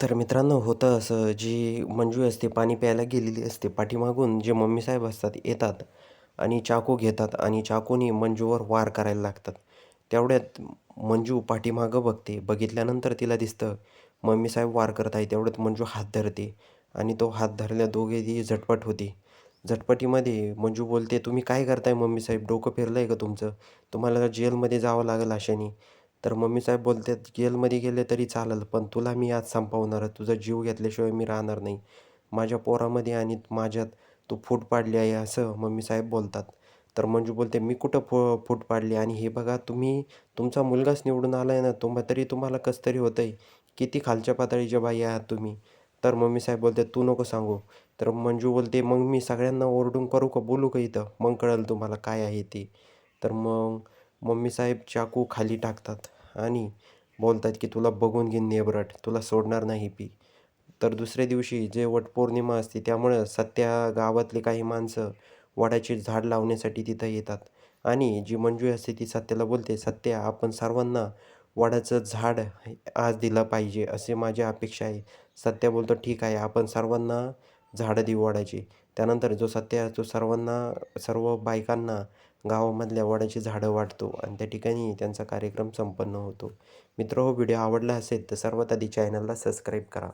तर मित्रांनो होतं असं जी मंजू असते पाणी प्यायला गेलेली असते पाठीमागून जे मम्मीसाहेब असतात येतात आणि चाकू घेतात आणि चाकूनी मंजूवर वार करायला लागतात. तेवढ्यात मंजू पाठीमागं बघते. बघितल्यानंतर तिला दिसतं मम्मीसाहेब वार करत आहे तेवढ्यात मंजू हात धरते आणि तो हात धरल्या दोघेही झटपट होते. झटपटीमध्ये मंजू बोलते तुम्ही काय करताय मम्मीसाहेब डोकं फिरलं आहे का तुमचं? तुम्हाला जेलमध्ये जावं लागेल अशाने. तर मम्मी साहेब बोलतात जेलमध्ये गेले तरी चालेल पण तुला मी आज संपवणार तुझा जीव घेतल्याशिवाय मी राहणार नाही. माझ्या पोरामध्ये आणि माझ्यात तू फूट पाडली आहे असं मम्मी साहेब बोलतात. तर मंजू बोलते मी कुठं फु फूट पाडली? आणि हे बघा तुम्ही तुमचा मुलगाच निवडून आला आहे ना तुम्हा तरी तुम्हाला कसं तरी होतं आहे किती खालच्या पातळीच्या बाई आहात तुम्ही? तर मम्मी साहेब बोलते तू नको सांगू. तर मंजू बोलते मग मी सगळ्यांना ओरडून करू का बोलू का इथं? मग कळेल तुम्हाला काय आहे ते. तर मग मम्मी साहेब चाकू खाली टाकतात. आणि बोलतात की तुला बघून घेईन नेबरट तुला सोडणार नाही पी. तर दुसऱ्या दिवशी जे वटपौर्णिमा असते त्यामुळं सत्या गावातले काही माणसं वडाची झाड लावण्यासाठी तिथं येतात. आणि जी मंजू असते ती सत्याला बोलते सत्या आपण सर्वांना वडाचं झाड आज दिलं पाहिजे असे माझी अपेक्षा आहे. सत्या बोलतो ठीक आहे आपण सर्वांना झाडं देऊ वडाची त्यानंतर जो सत्या तो सर्वांना सर्व बायकांना गावामधल्या वडाची झाडं वाटतो आणि त्या ठिकाणी त्यांचा कार्यक्रम संपन्न होतो. मित्र हो व्हिडिओ आवडला असेल तर सर्वात आधी चॅनलला सबस्क्राईब करा.